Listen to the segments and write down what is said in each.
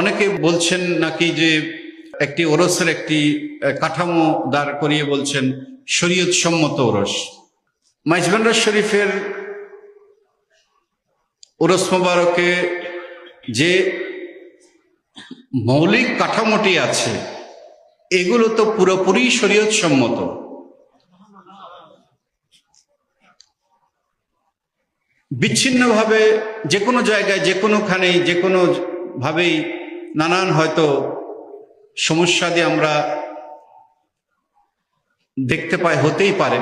অনেকে বলছেন নাকি যে একটি ওরসের একটি কাঠামো দাঁড় করিয়ে বলছেন শরীয়ত সম্মত ওরস। মাইজবান্ডার শরীফের ওরস মোবারকে যে মৌলিক কাঠামোটি আছে, এগুলো তো পুরোপুরি শরীয়ত সম্মত বিচ্ছিন্নভাবে যে কোনো জায়গায়, যে কোনোখানেই, যে কোনো ভাবেই নানান হয়তো সমস্যা দিয়ে আমরা দেখতে পাই, হতেই পারে।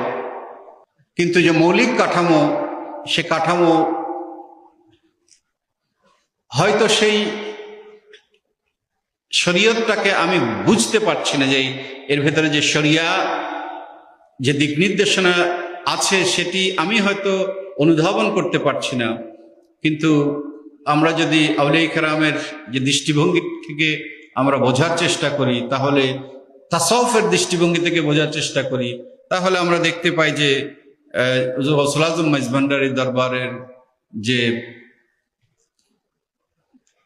কিন্তু যে মৌলিক কাঠামো, সে কাঠামো হয়তো সেই শরীয়তটাকে আমি বুঝতে পারছি না যে এর ভেতরে যে শরিয়া, যে দিক নির্দেশনা আছে, সেটি আমি হয়তো অনুধাবন করতে পারছি না। কিন্তু আমরা যদি আউলিয়া কেরামের যে দৃষ্টিভঙ্গি থেকে আমরা বোঝার চেষ্টা করি, তাহলে তাসফের দৃষ্টিভঙ্গি থেকে বোঝার চেষ্টা করি, তাহলে আমরা দেখতে পাই যে মাইজভান্ডারি দরবারের যে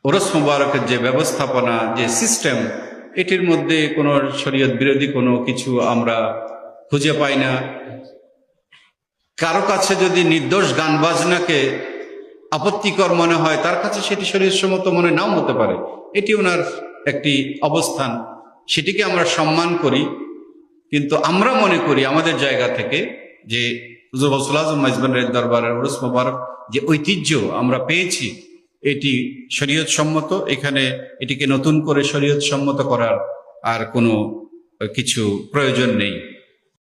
ওরস মুবারকের যে ব্যবস্থাপনা, যে সিস্টেম, এটির মধ্যে কোনো শরীয়ত বিরোধী কোনো কিছু আমরা খুঁজে পাই না। কারও কাছে যদি নির্দোষ গান বাজনাকে আপত্তিকর মনে হয়, তার কাছে সেটি শরীরসম্মত মনে নাও হতে পারে। এটি ওনার একটি অবস্থান। সেটিকে আমরা সম্মান করি, কিন্তু আমরা মনে করি আমাদের জায়গা থেকে যে হুজুর গৌসুল আজম মাইজবানের দরবারের উরুস মোবারক যে ঐতিহ্য আমরা পেয়েছি, এটি শরীয়ত সম্মত এখানে এটিকে নতুন করে শরীয়ত সম্মত করার আর কোনো কিছু প্রয়োজন নেই।